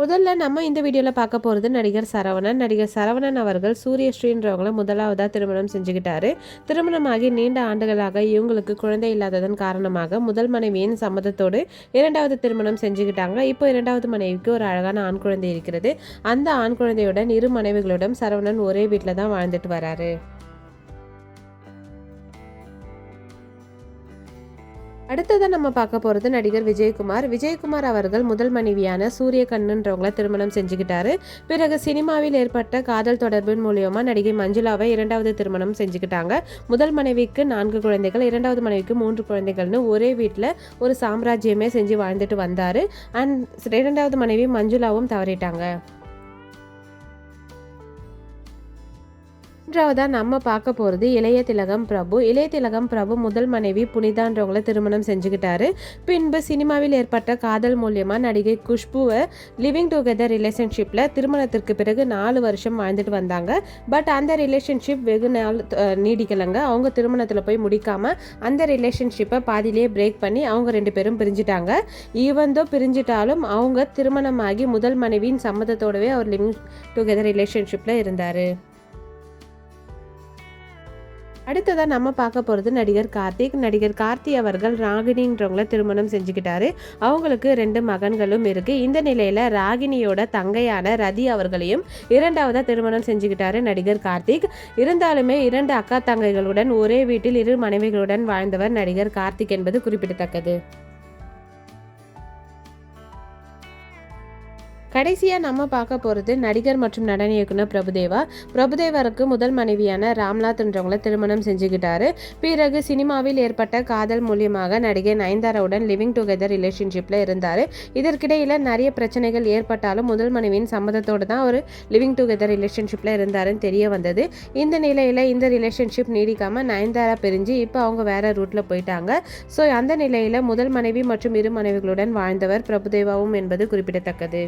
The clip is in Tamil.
முதல்ல நம்ம இந்த வீடியோவில் பார்க்க போகிறது நடிகர் சரவணன். நடிகர் சரவணன் அவர்கள் சூரியஸ்ரீன்றவங்களை முதலாவதாக திருமணம் செஞ்சுக்கிட்டாரு. திருமணமாகி நீண்ட ஆண்டுகளாக இவங்களுக்கு குழந்தை இல்லாததன் காரணமாக முதல் மனைவியின் சம்மதத்தோடு இரண்டாவது திருமணம் செஞ்சுக்கிட்டாங்க. இப்போ இரண்டாவது மனைவிக்கு ஒரு அழகான ஆண் குழந்தை இருக்கிறது. அந்த ஆண் குழந்தையுடன் இரு மனைவிகளுடன் சரவணன் ஒரே வீட்டில் தான் வாழ்ந்துட்டு வராரு. அடுத்ததாக நம்ம பார்க்க போகிறது நடிகர் விஜயகுமார். விஜயகுமார் அவர்கள் முதல் மனைவியான சூரிய கண்ணுன்றவங்களை திருமணம் செஞ்சுக்கிட்டாரு. பிறகு சினிமாவில் ஏற்பட்ட காதல் தொடர்பின் மூலியமாக நடிகை மஞ்சுளாவை இரண்டாவது திருமணம் செஞ்சுக்கிட்டாங்க. முதல் மனைவிக்கு நான்கு குழந்தைகள் இரண்டாவது மனைவிக்கு மூன்று குழந்தைகள்னு ஒரே வீட்டில் ஒரு சாம்ராஜ்யமே செஞ்சு வாழ்ந்துட்டு வந்தார். அண்ட் இரண்டாவது மனைவி மஞ்சுளாவும் தவறிட்டாங்க. மூன்றாவதாக நம்ம பார்க்க போகிறது இளைய திலகம் பிரபு. இளைய திலகம் பிரபு முதல் மனைவி புனிதான்றவங்களை திருமணம் செஞ்சுக்கிட்டாரு. பின்பு சினிமாவில் ஏற்பட்ட காதல் மூலியமாக நடிகை குஷ்புவை லிவிங் டுகெதர் ரிலேஷன்ஷிப்பில் திருமணத்திற்கு பிறகு நாலு வருஷம் வாழ்ந்துட்டு வந்தாங்க. பட் அந்த ரிலேஷன்ஷிப் வெகு நாள் நீடிக்கலைங்க. அவங்க திருமணத்தில் போய் முடிக்காமல் அந்த ரிலேஷன்ஷிப்பை பாதியிலேயே பிரேக் பண்ணி அவங்க ரெண்டு பேரும் பிரிஞ்சிட்டாங்க. ஈவந்தோ பிரிஞ்சிட்டாலும் அவங்க திருமணமாகி முதல் மனைவியின் சம்மதத்தோடவே அவர் லிவிங் டுகெதர் ரிலேஷன்ஷிப்பில் இருந்தார். அடுத்ததாக நம்ம பார்க்க போகிறது நடிகர் கார்த்திக். நடிகர் கார்த்தி அவர்கள் ராகினின்றவங்கள திருமணம் செஞ்சுக்கிட்டாரு. அவங்களுக்கு ரெண்டு மகன்களும் இருக்கு. இந்த நிலையில் ராகினியோட தங்கையான ரதி அவர்களையும் இரண்டாவதாக திருமணம் செஞ்சுக்கிட்டாரு நடிகர் கார்த்திக். இருந்தாலுமே இரண்டு அக்கா தங்கைகளுடன் ஒரே வீட்டில் இரு மனைவிகளுடன் வாழ்ந்தவர் நடிகர் கார்த்திக் என்பது குறிப்பிடத்தக்கது. கடைசியாக நம்ம பார்க்க போகிறது நடிகர் மற்றும் நடன இயக்குனர் பிரபுதேவா. பிரபுதேவருக்கு முதல் மனைவியான ராம்நாத்ன்றவங்கள திருமணம் செஞ்சுக்கிட்டாரு. பிறகு சினிமாவில் ஏற்பட்ட காதல் மூலியமாக நடிகை நயன்தாராவுடன் லிவிங் டுகெதர் ரிலேஷன்ஷிப்பில் இருந்தார். இதற்கிடையில் நிறைய பிரச்சனைகள் ஏற்பட்டாலும் முதல் மனைவியின் சம்மதத்தோடு தான் ஒரு லிவிங் டுகெதர் ரிலேஷன்ஷிப்பில் இருந்தாருன்னு தெரிய வந்தது. இந்த நிலையில் இந்த ரிலேஷன்ஷிப் நீடிக்காமல் நயன்தாரா பிரிஞ்சு இப்போ அவங்க வேற ரூட்டில் போயிட்டாங்க. ஸோ அந்த நிலையில் முதல் மனைவி மற்றும் இரு மனைவிகளுடன் வாழ்ந்தவர் பிரபுதேவாவும் என்பது குறிப்பிடத்தக்கது.